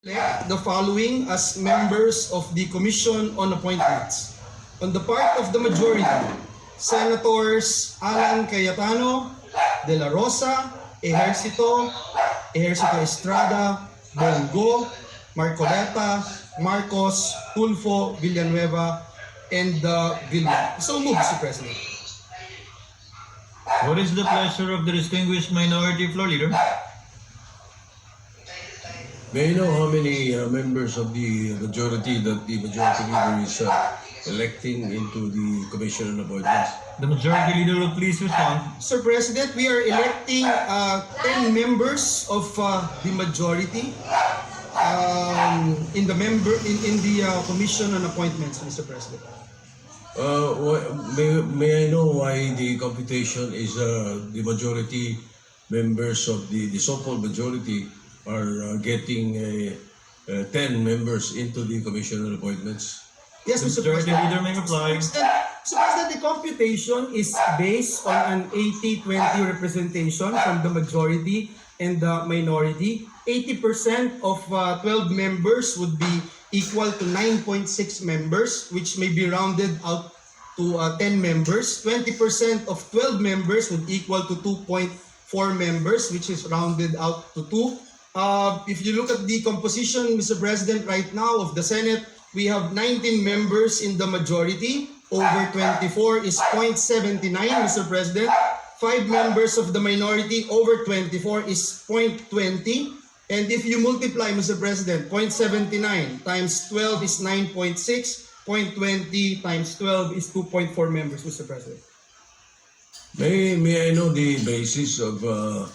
elect the following as members of the Commission on Appointments. On the part of the majority, Senators Alan Cayetano, De La Rosa, Ejercito, Ejercito Estrada, Bongo, Marcoleta, Marcos, Tulfo, Villanueva, and uh, Villar. So move, Mr. President. What is the pleasure of the distinguished minority floor leader? May I know how many uh, members of the majority that the majority leader is uh, electing into the Commission on Appointments? The majority leader will please respond. Mr. President, we are electing uh, 10 members of uh, the majority um, in the member in, in the uh, Commission on Appointments, Mr. President. Uh, why, may, may I know why the computation is uh, the majority members of the, the so-called majority are uh, getting uh, uh, 10 members into the Commission on Appointments? Yes, The Mr. majority President. leader may reply. Mr. President, the computation is based on an 80-20 representation from the majority and the minority. 80% of uh, 12 members would be equal to 9.6 members, which may be rounded out to uh, 10 members. 20% of 12 members would equal to 2.4 members, which is rounded out to 2. Uh, if you look at the composition, Mr. President, right now of the Senate, we have 19 members in the majority. Over 24 is 0.79, Mr. President. Five members of the minority, over 24 is 0.20. And if you multiply, Mr. President, 0.79 times 12 is 9.6. 0.20 times 12 is 2.4 members, Mr. President. May, may I know the basis of uh,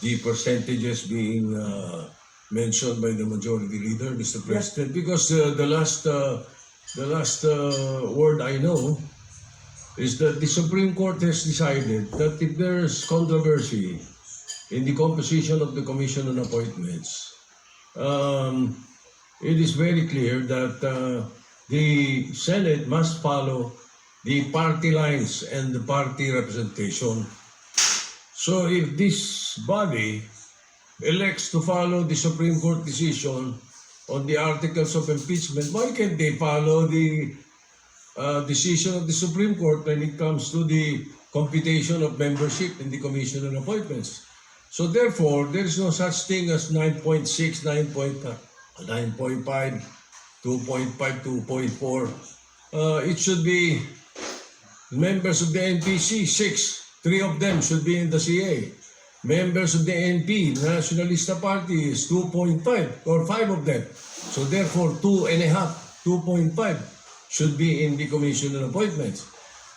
the percentages being uh, mentioned by the majority leader, Mr. President? Because uh, the last uh, the last uh, word I know is that the Supreme Court has decided that if there's controversy in the composition of the Commission on Appointments, um, it is very clear that uh, the Senate must follow the party lines and the party representation. So if this body elects to follow the Supreme Court decision on the articles of impeachment, why can't they follow the uh, decision of the Supreme Court when it comes to the computation of membership in the Commission on Appointments? So therefore, there is no such thing as 9.6, 9.9.5, 2.5, 2.4. Uh, it should be members of the NPC, six. Three of them should be in the CA. Members of the NP, Nationalista Party, is 2.5 or five of them. So therefore, two and a half, 2.5 should be in the Commission on Appointments.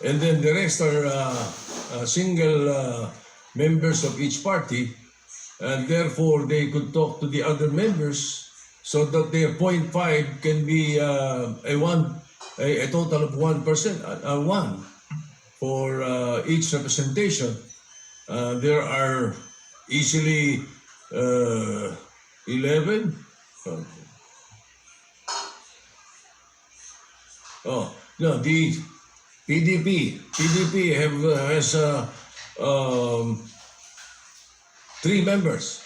And then the rest are uh, uh, single uh, members of each party. And therefore, they could talk to the other members so that their 0.5 can be uh, a one, a, a total of 1%, a, a one for uh, each representation. Uh, there are easily uh, 11. uh, Oh, no, the PDP, PDP have, uh, has um, three members.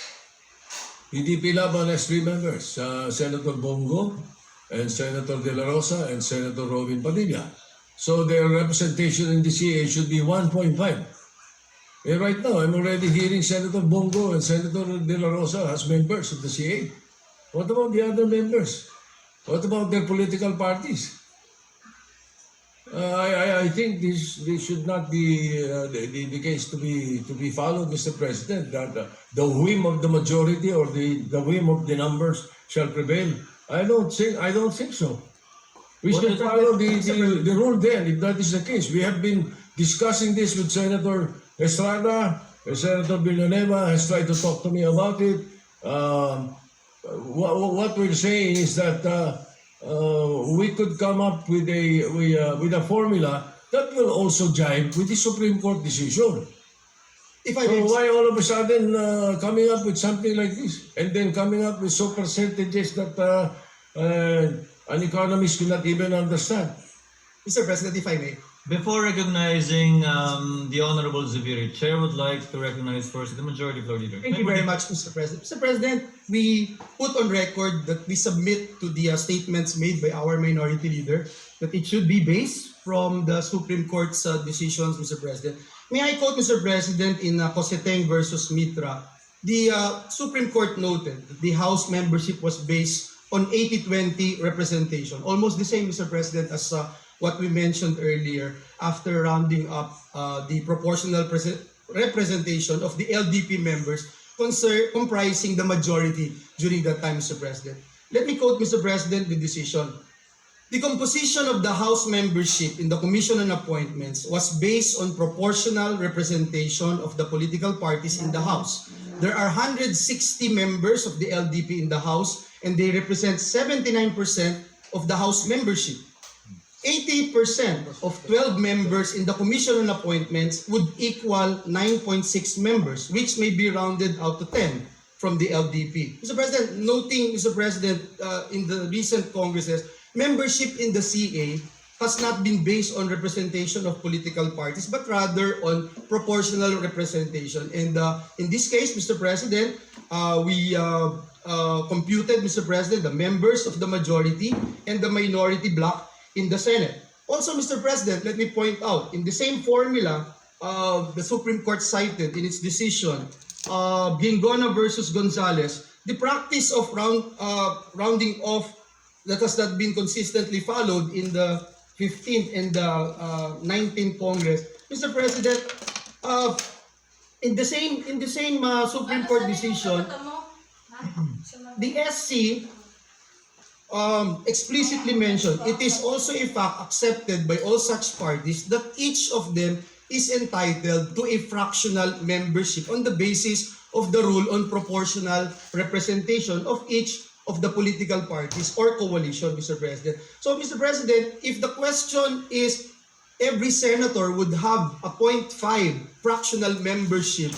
PDP Laban has three members, Senator Bongo and Senator De La Rosa and Senator Robin Padilla. So their representation in the CA should be 1.5. Eh, right now, I'm already hearing Senator Bongo and Senator De La Rosa as members of the CA. What about the other members? What about their political parties? Uh, I, I, I think this, this should not be uh, the, the, the case to be to be followed, Mr. President. That uh, the whim of the majority or the, the whim of the numbers shall prevail. I don't think I don't think so. We What should follow the, the, the rule then, if that is the case. We have been discussing this with Senator Estrada. Uh, Senator Villanueva has tried to talk to me about it. Um, what, what we're saying is that uh, uh, we could come up with a with a, with a formula that will also jive with the Supreme Court decision. If I So may, why all of a sudden uh, coming up with something like this and then coming up with so percentages that uh, uh, an economist cannot even understand? Mr. President, if I may, Before recognizing um, the Honorable Zubiri, Chair would like to recognize first the Majority Floor Leader. Thank you very much, Mr. President. Mr. President, we put on record that we submit to the uh, statements made by our minority leader that it should be based from the Supreme Court's uh, decisions, Mr. President. May I quote, Mr. President, in uh, Coseteng versus Mitra, the uh, Supreme Court noted that the House membership was based on 80-20 representation. Almost the same, Mr. President, as uh, what we mentioned earlier after rounding up uh, the proportional prese- representation of the LDP members comprising the majority during that time, Mr. President. Let me quote, Mr. President, the decision. The composition of the House membership in the Commission on Appointments was based on proportional representation of the political parties in the House. There are 160 members of the LDP in the House and they represent 79% of the House membership. 80% of 12 members in the Commission on Appointments would equal 9.6 members, which may be rounded out to 10 from the LDP. Mr. President, noting, Mr. President, uh, in the recent congresses, membership in the CA has not been based on representation of political parties, but rather on proportional representation. And uh, in this case, Mr. President, uh, we uh, uh, computed, Mr. President, the members of the majority and the minority bloc in the Senate. Also, Mr. President, let me point out, in the same formula, uh, the Supreme Court cited in its decision, uh, Gingona versus Gonzalez, the practice of round, uh, rounding off that has not been consistently followed in the 15th and the uh, 19th Congress. Mr. President, uh, in the same in the same uh, Supreme Court decision, the SC um, explicitly mentioned, it is also a fact accepted by all such parties that each of them is entitled to a fractional membership on the basis of the rule on proportional representation of each of the political parties or coalition, Mr. President. So, Mr. President, if the question is every senator would have a 0.5 fractional membership,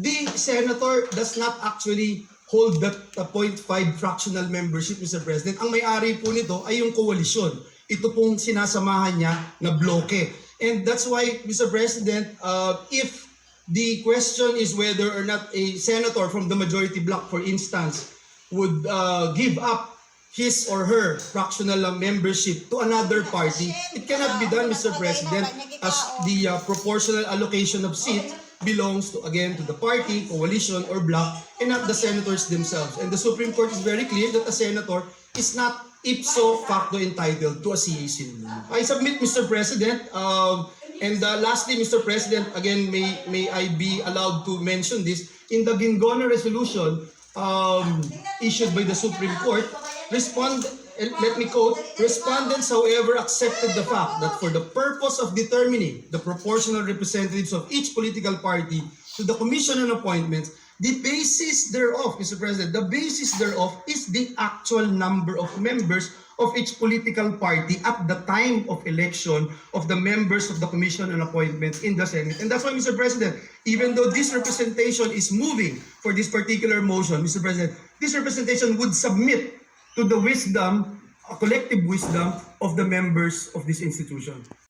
the senator does not actually hold that the 0.5 fractional membership, Mr. President. Ang may-ari po nito ay yung koalisyon. Ito pong sinasamahan niya na bloke. And that's why, Mr. President, uh, if the question is whether or not a senator from the majority bloc, for instance, would uh, give up his or her fractional uh, membership to another party, it cannot be done, Mr. President, as the uh, proportional allocation of seat belongs to again to the party, coalition, or bloc, and not the senators themselves. And the Supreme Court is very clear that a senator is not ipso facto entitled to a CAC. I submit, Mr. President, um, and uh, lastly, Mr. President, again, may may I be allowed to mention this in the Gingona resolution um, issued by the Supreme Court. Respond, and let me quote, respondents, however, accepted the fact that for the purpose of determining the proportional representatives of each political party to the Commission on Appointments, the basis thereof, Mr. President, the basis thereof is the actual number of members of each political party at the time of election of the members of the Commission on Appointments in the Senate. And that's why, Mr. President, even though this representation is moving for this particular motion, Mr. President, this representation would submit to the wisdom, collective wisdom of the members of this institution.